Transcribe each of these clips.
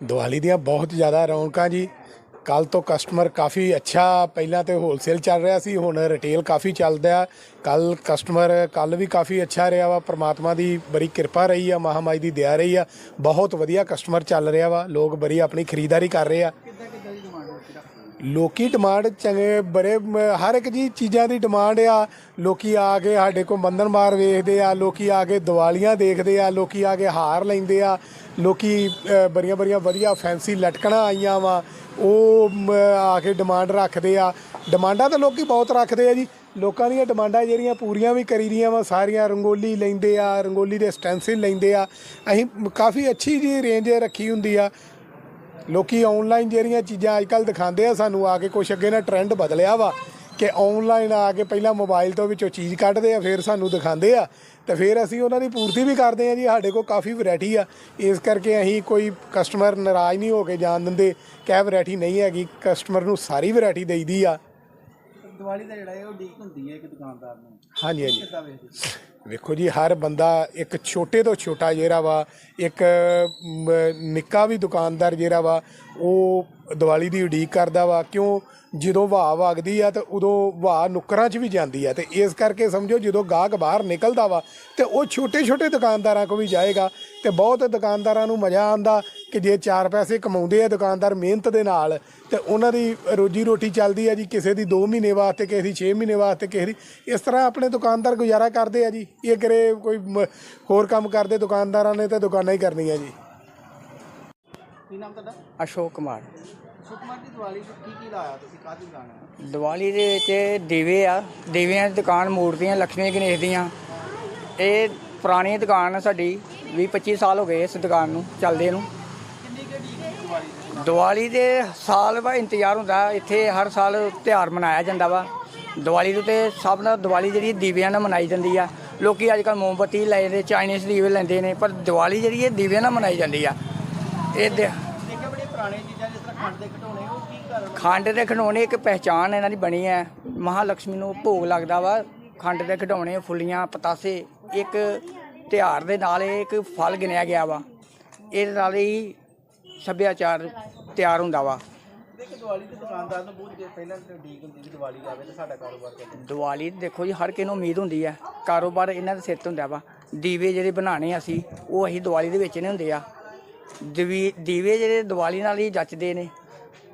ਦੀਵਾਲੀ ਦੀਆਂ ਬਹੁਤ ਜ਼ਿਆਦਾ ਰੌਣਕਾਂ ਜੀ। ਕੱਲ ਤੋਂ ਕਸਟਮਰ ਕਾਫੀ ਅੱਛਾ ਪਹਿਲਾਂ ਤੇ ਹੋਲਸੇਲ ਚੱਲ ਰਿਹਾ ਸੀ, ਹੁਣ ਰਿਟੇਲ ਕਾਫੀ ਚੱਲਦਾ ਕੱਲ ਕਸਟਮਰ ਕੱਲ ਵੀ ਕਾਫੀ ਅੱਛਾ ਰਿਹਾ ਵਾ। ਪ੍ਰਮਾਤਮਾ ਦੀ ਬੜੀ ਕਿਰਪਾ ਰਹੀ ਆ, ਮਹਾਮਾਈ ਦੀ ਦਇਆ ਰਹੀ ਆ। ਬਹੁਤ ਵਧੀਆ ਕਸਟਮਰ ਚੱਲ ਰਿਹਾ ਵਾ। ਲੋਕ ਬੜੀ ਆਪਣੀ ਖਰੀਦਦਾਰੀ ਕਰ ਰਹੇ ਆ। ਕਿੱਦਾਂ ਡਿਮਾਂਡ ਲੋਕੀ ਡਿਮਾਂਡ ਚੰਗੇ, ਬੜੇ ਹਰ ਇੱਕ ਜੀ ਚੀਜ਼ਾਂ ਦੀ ਡਿਮਾਂਡ ਆ। ਲੋਕੀ ਆ ਕੇ ਸਾਡੇ ਕੋਲ ਬੰਧਨ ਮਾਰ ਵੇਖਦੇ ਆ। ਲੋਕੀ ਆ ਕੇ ਦੀਵਾਲੀਆਂ ਦੇਖਦੇ ਆ। ਲੋਕੀ ਆ ਕੇ ਹਾਰ ਲੈਂਦੇ ਆ। ਲੋਕੀ ਅ, ਬੜੀਆਂ ਬੜੀਆਂ ਵਧੀਆ ਫੈਂਸੀ ਲਟਕਣਾ ਆਈਆਂ ਵਾ। ਉਹ ਆ ਕੇ ਡਿਮਾਂਡ ਰੱਖਦੇ ਆ। ਡਿਮਾਂਡਾਂ ਤਾਂ ਲੋਕੀ ਬਹੁਤ ਰੱਖਦੇ ਆ ਜੀ। ਲੋਕਾਂ ਦੀਆਂ ਡਿਮਾਂਡਾਂ ਜਿਹੜੀਆਂ ਪੂਰੀਆਂ ਵੀ ਕਰੀ ਦੀਆਂ ਵਾ ਸਾਰੀਆਂ ਰੰਗੋਲੀ ਲੈਂਦੇ ਆ ਰੰਗੋਲੀ ਦੇ ਸਟੈਂਸਿਲ ਲੈਂਦੇ ਆ। ਅਸੀਂ ਕਾਫੀ ਅੱਛੀ ਜੀ ਰੇਂਜ ਰੱਖੀ ਹੁੰਦੀ ਆ। ਲੋਕੀ ਆਨਲਾਈਨ ਜਿਹੜੀਆਂ ਚੀਜ਼ਾਂ ਅੱਜਕੱਲ ਦਿਖਾਉਂਦੇ ਆ ਸਾਨੂੰ ਆ ਕੇ ਕੁਛ ਅੱਗੇ ਨਾ ਟ੍ਰੈਂਡ ਬਦਲਿਆ ਵਾ। ਕਿ ਆਨਲਾਈਨ ਆ ਕੇ ਪਹਿਲਾਂ ਮੋਬਾਈਲ ਤੋਂ ਵਿੱਚੋਂ ਚੀਜ਼ ਕੱਢਦੇ ਆ, ਫਿਰ ਸਾਨੂੰ ਦਿਖਾਉਂਦੇ ਆ, ਤੇ ਫਿਰ ਅਸੀਂ ਉਹਨਾਂ ਦੀ ਪੂਰਤੀ ਵੀ ਕਰਦੇ ਆ ਜੀ, ਸਾਡੇ ਕੋਲ ਕਾਫੀ ਵੈਰਾਈਟੀ ਆ। ਇਸ ਕਰਕੇ ਅਸੀਂ ਕੋਈ ਕਸਟਮਰ ਨਾਰਾਜ਼ ਨਹੀਂ ਹੋ ਕੇ ਜਾਣ ਦਿੰਦੇ ਕਿ ਇਹ ਵੈਰਾਈਟੀ ਨਹੀਂ ਹੈਗੀ ਕਸਟਮਰ ਨੂੰ ਸਾਰੀ ਵੈਰਾਈਟੀ ਦੇਈਦੀ ਆ। ਦੀਵਾਲੀ ਦਾ ਜਿਹੜਾ ਹੈ ਉਹ ਡੀਕ ਹੁੰਦੀ ਹੈ ਇੱਕ ਦੁਕਾਨਦਾਰ ਨੂੰ। ਹਾਂਜੀ ਹਾਂਜੀ। ਕਿੱਦਾਂ ਵੇਖਦੇ ਵੇਖੋ ਜੀ ਹਰ ਬੰਦਾ ਇੱਕ ਛੋਟੇ ਤੋਂ ਛੋਟਾ ਜਿਹੜਾ ਵਾ ਇੱਕ ਮ, ਨਿੱਕਾ ਵੀ ਦੁਕਾਨਦਾਰ ਜਿਹੜਾ ਵਾ ਉਹ ਦੀਵਾਲੀ ਦੀ ਉਡੀਕ ਕਰਦਾ ਵਾ। ਕਿਉਂ? ਜਦੋਂ ਵਾਹ ਵਗਦੀ ਆ ਤੇ ਉਦੋਂ ਵਾਹ ਨੁੱਕਰਾਂ 'ਚ ਵੀ ਜਾਂਦੀ ਆ ਤੇ ਇਸ ਕਰਕੇ ਸਮਝੋ ਜਦੋਂ ਗਾਹਕ ਬਾਹਰ ਨਿਕਲਦਾ ਵਾ ਤੇ ਉਹ ਛੋਟੇ ਛੋਟੇ ਦੁਕਾਨਦਾਰਾਂ ਕੋ ਵੀ ਜਾਏਗਾ ਤੇ ਬਹੁਤ ਦੁਕਾਨਦਾਰਾਂ ਨੂੰ ਮਜ਼ਾ ਆਂਦਾ ਕਿ ਜੇ ਚਾਰ ਪੈਸੇ ਕਮਾਉਂਦੇ ਆ ਦੁਕਾਨਦਾਰ ਮਿਹਨਤ ਦੇ ਨਾਲ ਤੇ ਉਹਨਾਂ ਦੀ ਰੋਜੀ ਰੋਟੀ ਚੱਲਦੀ ਆ ਜੀ ਕਿਸੇ ਦੀ 2 ਮਹੀਨੇ ਵਾਸਤੇ ਕਿਸੇ ਦੀ 6 ਮਹੀਨੇ ਵਾਸਤੇ ਕਿਸੇ ਦੀ ਇਸ ਤਰ੍ਹਾਂ ਆਪਣੇ ਦੁਕਾਨਦਾਰ ਗੁਜ਼ਾਰਾ ਕਰਦੇ ਆ ਜੀ। ਇਹ ਕਰੇ ਕੋਈ ਹੋਰ ਕੰਮ ਕਰਦੇ ਦੁਕਾਨਦਾਰਾਂ ਨੇ ਤਾਂ ਦੁਕਾਨਾਂ ਹੀ ਕਰਨੀਆਂ ਜੀ। ਕੀ ਨਾਮ ਤੁਹਾਡਾ? ਅਸ਼ੋਕ ਕੁਮਾਰ। ਸੁਕਮਾਰ ਦੀ ਦੀਵਾਲੀ ਤੇ ਕੀ ਕੀ ਲਾਇਆ ਤੁਸੀਂ? ਕਾਹਦੀ ਲਾਣਾ ਦੀਵਾਲੀ ਦੇ ਵਿੱਚ ਦੀਵੇ ਆ ਦੀਵਿਆਂ ਦੀ ਦੁਕਾਨ ਮੂਰਤੀਆਂ ਲక్ష్ਮੀ ਗਣੇਸ਼ ਦੀਆਂ। ਇਹ ਪੁਰਾਣੀ ਦੁਕਾਨ ਆ ਸਾਡੀ 20 25 ਸਾਲ ਹੋ ਗਏ ਇਸ ਦੁਕਾਨ ਨੂੰ ਚੱਲਦੇ ਨੂੰ। ਹੈ ਦੀਵਾਲੀ ਦੀ ਦੇ ਸਾਲ ਬਾਅਦ ਇੰਤਜ਼ਾਰ ਹੁੰਦਾ ਇੱਥੇ ਹਰ ਸਾਲ ਤਿਉਹਾਰ ਮਨਾਇਆ ਜਾਂਦਾ ਵਾ। ਦੀਵਾਲੀ ਦੇ ਤੇ ਸਭ ਨਾਲ ਦੀਵਾਲੀ ਜਿਹੜੀ ਦੀਵਿਆਂ ਨਾਲ ਮਨਾਈ ਜਾਂਦੀ ਆ। ਲੋਕੀ ਅੱਜ ਕੱਲ੍ਹ ਮੋਮਬੱਤੀ ਲੈਂਦੇ ਚਾਈਨੀਜ਼ ਦੀਵੇ ਲੈਂਦੇ ਨੇ ਪਰ ਦੀਵਾਲੀ ਜਿਹੜੀ ਇਹ ਦੀਵਿਆਂ ਨਾਲ ਮਨਾਈ ਜਾਂਦੀ ਆ। ਇਹ ਦੇ- ਦੇਖਿਆ ਬੜੀ ਪੁਰਾਣੀ ਚੀਜ਼ਾਂ ਜਿਸ ਤਰ੍ਹਾਂ ਖੰਡ ਦੇ ਘਟੋਣੇ ਉਹ ਕੀ ਕਾਰਨ ਖੰਡ ਦੇ ਖਿਡੌਣੇ ਇੱਕ ਪਹਿਚਾਨ ਇਹਨਾਂ ਦੀ ਬਣੀ ਹੈ। ਮਹਾਲక్ష్ਮੀ ਨੂੰ ਭੋਗ ਲੱਗਦਾ ਵਾ। ਖੰਡ ਦੇ ਖਿਡੌਣੇ ਫੁੱਲੀਆਂ ਪਤਾਸੇ ਇੱਕ ਤਿਉਹਾਰ ਦੇ ਨਾਲ ਇਹ ਇੱਕ ਫਲ ਗਿਣਿਆ ਗਿਆ ਵਾ। ਇਹਦੇ ਨਾਲ ਹੀ ਸੱਭਿਆਚਾਰ ਤਿਆਰ ਹੁੰਦਾ ਵਾ। ਦੇਖ ਦੀਵਾਲੀ ਤੇ ਦੁਕਾਨਦਾਰ ਨੂੰ ਬਹੁਤ ਦੇਰ ਪਹਿਲਾਂ ਤੇ ਡੀਕ ਹੁੰਦੀ ਸੀ ਦੀਵਾਲੀ ਆਵੇ ਤੇ ਸਾਡਾ ਕਾਰੋਬਾਰ ਚੱਲੇ ਦੀਵਾਲੀ ਦੇਖੋ ਜੀ ਹਰ ਕਿਸੇ ਨੂੰ ਉਮੀਦ ਹੁੰਦੀ ਹੈ ਕਾਰੋਬਾਰ ਇਹਨਾਂ ਦੇ ਸਿਰ ਤੇ ਹੁੰਦਾ ਵਾ। ਦੀਵੇ ਜਿਹੜੇ ਬਣਾਣੇ ਅਸੀਂ ਉਹ ਅਸੀਂ ਦੀਵਾਲੀ ਦੇ ਵਿੱਚ ਨੇ ਹੁੰਦੇ ਆ। ਦੀਵੇ ਦੀਵੇ ਜਿਹੜੇ ਦੀਵਾਲੀ ਨਾਲ ਹੀ ਜੱਚਦੇ ਨੇ।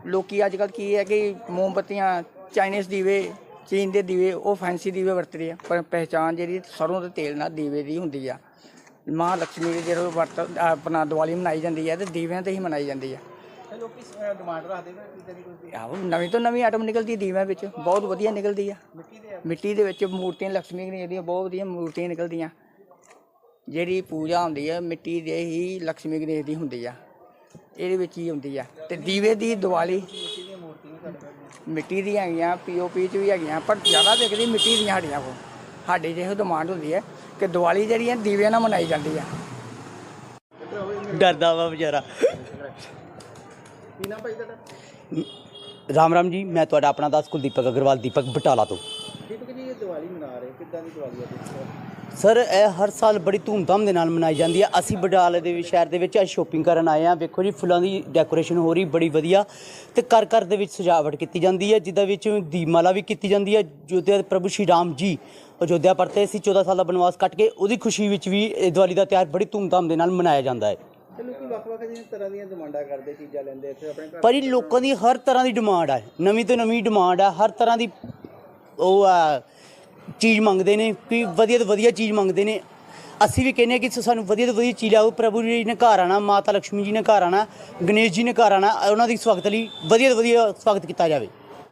ਲੋਕੀ ਅੱਜ ਕੱਲ ਕੀ ਹੈ ਕਿ ਮੋਮਬੱਤੀਆਂ ਚਾਈਨੀਜ਼ ਦੀਵੇ ਚੀਨ ਦੇ ਦੀਵੇ ਉਹ ਫੈਂਸੀ ਦੀਵੇ ਵਰਤਦੇ ਆ। ਪਰ ਪਹਿਚਾਨ ਜਿਹੜੀ ਸਰੋਂ ਦੇ ਤੇਲ ਨਾਲ ਦੀਵੇ ਦੀ ਹੁੰਦੀ ਆ। ਮਾਂ ਲక్ష్ਮੀ ਦੀ ਜਦੋਂ ਵਰਤ ਆਪਣਾ ਦੀਵਾਲੀ ਮਨਾਈ ਜਾਂਦੀ ਹੈ ਤੇ ਦੀਵਿਆਂ ਤੇ ਹੀ ਮਨਾਈ ਜਾਂਦੀ ਹੈ। ਲੋਕੀ ਨਵੀਂ ਤੋਂ ਨਵੀਂ ਆਈਟਮ ਨਿਕਲਦੀ ਦੀਵਿਆਂ ਵਿੱਚ ਬਹੁਤ ਵਧੀਆ ਨਿਕਲਦੀ ਆ। ਮਿੱਟੀ ਦੇ ਵਿੱਚ ਮੂਰਤੀਆਂ ਲక్ష్ਮੀ ਗਣੇਸ਼ ਦੀਆਂ ਬਹੁਤ ਵਧੀਆ ਮੂਰਤੀਆਂ ਨਿਕਲਦੀਆਂ। ਜਿਹੜੀ ਪੂਜਾ ਹੁੰਦੀ ਹੈ ਮਿੱਟੀ ਦੇ ਹੀ ਲక్ష్ਮੀ ਗਣੇਸ਼ ਦੀ ਹੁੰਦੀ ਆ। ਇਹਦੇ ਵਿੱਚ ਹੀ ਹੁੰਦੀ ਆ। ਤੇ ਦੀਵੇ ਦੀ ਦੀਵਾਲੀ ਮਿੱਟੀ ਦੀਆਂ ਹੈਗੀਆਂ ਪੀਓਪੀ ਚ ਵੀ ਹੈਗੀਆਂ ਪਰ ਜ਼ਿਆਦਾ ਦੇਖਦੀ ਮਿੱਟੀ ਦੀਆਂ ਸਾਡੀਆਂ ਕੋਲ। ਸਾਡੇ ਜਿਹੋ ਡਿਮਾਂਡ ਹੁੰਦੀ ਹੈ ਕਿ ਦੀਵਾਲੀ ਜਿਹੜੀ ਹੈ ਦੀਵਿਆਂ ਨਾਲ ਮਨਾਈ ਜਾਂਦੀ ਆ ਡਰਦਾ ਵਾ ਵਿਚਾਰਾ। ਕੀ ਨਾਮ ਭਾਈ ਤੁਹਾਡਾ? ਰਾਮ ਰਾਮ ਜੀ ਮੈਂ ਤੁਹਾਡਾ ਆਪਣਾ ਦਾਸ ਕੁਲਦੀਪਕ ਅਗਰਵਾਲ ਦੀਪਕ ਬਟਾਲਾ ਤੋਂ। ਦੀਵਾਲੀ ਮਨਾ ਰਹੇ ਕਿੱਦਾਂ ਦੀ ਦੀਵਾਲੀ ਹੈ ਤੁਸੀਂ? ਸਰ ਇਹ ਹਰ ਸਾਲ ਬੜੀ ਧੂਮਧਾਮ ਦੇ ਨਾਲ ਮਨਾਈ ਜਾਂਦੀ ਹੈ ਅਸੀਂ ਬਟਾਲੇ ਦੇ ਵਿੱਚ ਸ਼ਹਿਰ ਦੇ ਵਿੱਚ ਅੱਜ ਸ਼ੋਪਿੰਗ ਕਰਨ ਆਏ ਆ। ਵੇਖੋ ਜੀ ਫੁੱਲਾਂ ਦੀ ਡੈਕੋਰੇਸ਼ਨ ਹੋ ਰਹੀ ਬੜੀ ਵਧੀਆ ਤੇ ਘਰ ਘਰ ਦੇ ਵਿੱਚ ਸਜਾਵਟ ਕੀਤੀ ਜਾਂਦੀ ਹੈ ਜਿੱਦਾਂ ਵਿੱਚ ਦੀਪਮਾਲਾ ਵੀ ਕੀਤੀ ਜਾਂਦੀ ਹੈ ਜੋਧਿਆ ਦੇ ਪ੍ਰਭੂ ਸ਼੍ਰੀ ਰਾਮ ਜੀ ਅਯੋਧਿਆ ਪਰਤੇ ਸੀ 14 ਸਾਲ ਦਾ ਬਨਵਾਸ ਕੱਟ ਕੇ ਉਹਦੀ ਖੁਸ਼ੀ ਵਿੱਚ ਵੀ ਇਹ ਦੀਵਾਲੀ ਦਾ ਤਿਉਹਾਰ ਬੜੀ ਧੂਮਧਾਮ ਦੇ ਨਾਲ ਮਨਾਇਆ ਜਾਂਦਾ ਹੈ। ਤੇ ਲੋਕੀ ਵੱਖ-ਵੱਖ ਜਿਹੀਆਂ ਤਰ੍ਹਾਂ ਦੀਆਂ ਡਿਮਾਂਡਾਂ ਕਰਦੇ ਚੀਜ਼ਾਂ ਲੈਂਦੇ ਇੱਥੇ ਆਪਣੇ ਘਰ। ਪਰ ਇਹ ਲੋਕਾਂ ਦੀ ਹਰ ਤਰ੍ਹਾਂ ਦੀ ਡਿਮਾਂਡ ਹੈ ਨਵੀਂ ਤੋਂ ਨਵੀਂ ਡਿਮਾਂਡ ਹੈ ਹਰ ਤਰ੍ਹਾਂ ਦੀ ਉਹ ਆ ਚੀਜ਼ ਮੰਗਦੇ ਨੇ ਵੀ ਵਧੀਆ ਤੋਂ ਵਧੀਆ ਚੀਜ਼ ਮੰਗਦੇ ਨੇ। ਅਸੀਂ ਵੀ ਕਹਿੰਦੇ ਹਾਂ ਕਿ ਸਾਨੂੰ ਵਧੀਆ ਤੋਂ ਵਧੀਆ ਚੀਜ਼ ਆਓ ਪ੍ਰਭੂ ਜੀ ਨੇ ਘਰ ਆਣਾ ਮਾਤਾ ਲక్ష్ਮੀ ਜੀ ਨੇ ਘਰ ਆਣਾ ਗਣੇਸ਼ ਜੀ ਨੇ ਘਰ ਆਣਾ ਉਹਨਾਂ ਦੀ ਸਵਾਗਤ ਲਈ ਵਧੀਆ ਤੋਂ ਵਧੀਆ ਸਵਾਗਤ ਕੀਤਾ ਜਾਵੇ।